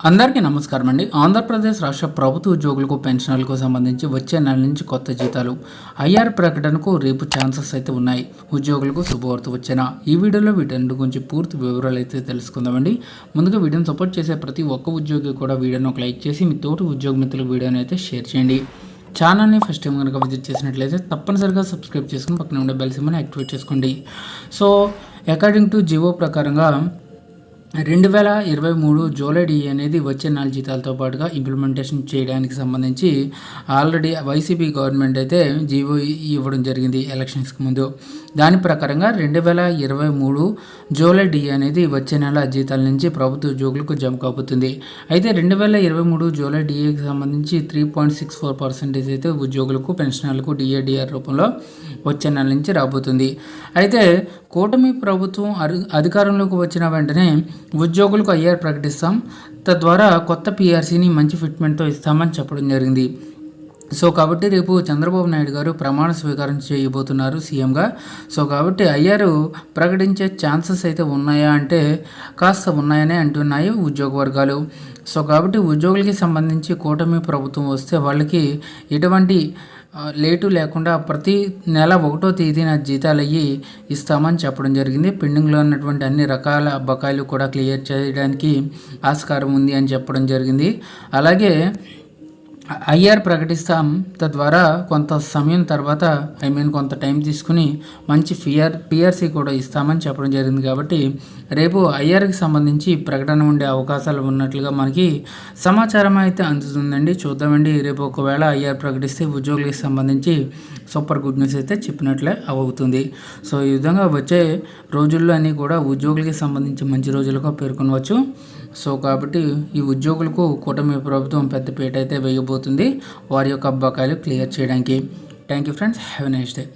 అందరికీ నమస్కారం అండి. ఆంధ్రప్రదేశ్ రాష్ట్ర ప్రభుత్వ ఉద్యోగులకు పెన్షనర్లకు సంబంధించి వచ్చే నెల నుంచి కొత్త జీతాలు ఐఆర్ ప్రకటనకు రేపు ఛాన్సెస్ అయితే ఉన్నాయి. ఉద్యోగులకు శుభవార్త వచ్చిన ఈ వీడియోలో వీటన్నిటి గురించి పూర్తి వివరాలు అయితే తెలుసుకుందామండి. ముందుగా వీడియోని సపోర్ట్ చేసే ప్రతి ఒక్క ఉద్యోగి కూడా వీడియోని ఒక లైక్ చేసి మీ తోటి ఉద్యోగ మిత్రులకు వీడియోని అయితే షేర్ చేయండి. ఛానల్ని ఫస్ట్ టైం కనుక విజిట్ చేసినట్లయితే తప్పనిసరిగా సబ్స్క్రైబ్ చేసుకుని పక్కన ఉండే బెల్ సిమ్మని యాక్టివేట్ చేసుకోండి. సో అకార్డింగ్ టు జివో ప్రకారంగా రెండు వేల ఇరవై మూడు జూలై డి అనేది వచ్చే నాలుగు జీతాలతో పాటుగా ఇంప్లిమెంటేషన్ చేయడానికి సంబంధించి ఆల్రెడీ వైసీపీ గవర్నమెంట్ అయితే జీవో ఇవ్వడం జరిగింది ఎలక్షన్స్కి ముందు. దాని ప్రకారంగా రెండు వేల ఇరవై మూడు జూలై డి అనేది వచ్చే నెల జీతాల నుంచి ప్రభుత్వ ఉద్యోగులకు జమ కాబోతుంది. అయితే రెండు వేల ఇరవై మూడు జూలై డిఏకి సంబంధించి three point six four percentage అయితే ఉద్యోగులకు పెన్షనర్లకు డిఏడిఆర్ రూపంలో వచ్చే నెల నుంచి రాబోతుంది. అయితే కూటమి ప్రభుత్వం అధికారంలోకి వచ్చిన వెంటనే ఉద్యోగులకు ఐఆర్ ప్రకటిస్తాం. తద్వారా కొత్త పిఆర్సీని మంచి ఫిట్మెంట్తో ఇస్తామని చెప్పడం జరిగింది. సో కాబట్టి రేపు చంద్రబాబు నాయుడు గారు ప్రమాణ స్వీకారం చేయబోతున్నారు సీఎంగా. సో కాబట్టి ఐఆర్ ప్రకటించే ఛాన్సెస్ అయితే ఉన్నాయా అంటే కాస్త ఉన్నాయనే అంటున్నాయి ఉద్యోగ వర్గాలు సో కాబట్టి ఉద్యోగులకి సంబంధించి కూటమి ప్రభుత్వం వస్తే వాళ్ళకి ఎటువంటి లేటు లేకుండా ప్రతి నెల ఒకటో తేదీన జీతాలు అయ్యి ఇస్తామని చెప్పడం జరిగింది. పెండింగ్లో ఉన్నటువంటి అన్ని రకాల బకాయిలు కూడా క్లియర్ చేయడానికి ఆస్కారం ఉంది అని చెప్పడం జరిగింది. అలాగే ఐఆర్ ప్రకటిస్తాం తద్వారా కొంత సమయం తర్వాత ఐ మీన్ కొంత టైం తీసుకుని మంచి ఫిఆర్ పిఆర్సీ కూడా ఇస్తామని చెప్పడం జరిగింది కాబట్టి రేపు ఐఆర్కి సంబంధించి ప్రకటన ఉండే అవకాశాలు ఉన్నట్లుగా మనకి సమాచారం అయితే అందుతుందండి. చూద్దామండి. రేపు ఒకవేళ ఐఆర్ ప్రకటిస్తే ఉద్యోగులకు సంబంధించి సూపర్ గుడ్ న్యూస్ అయితే చెప్పినట్లే అవుతుంది. సో ఈ విధంగా వచ్చే రోజుల్లో అన్నీ కూడా ఉద్యోగులకి సంబంధించి మంచి రోజులుగా పేర్కొనవచ్చు. సో కాబట్టి ఈ ఉద్యోగులకు కూటమి ప్రభుత్వం పెద్దపీట అయితే వేయబోతుంది. వారి యొక్క బకాయిలు క్లియర్ చేయడానికి. Thank you friends. Have a nice day.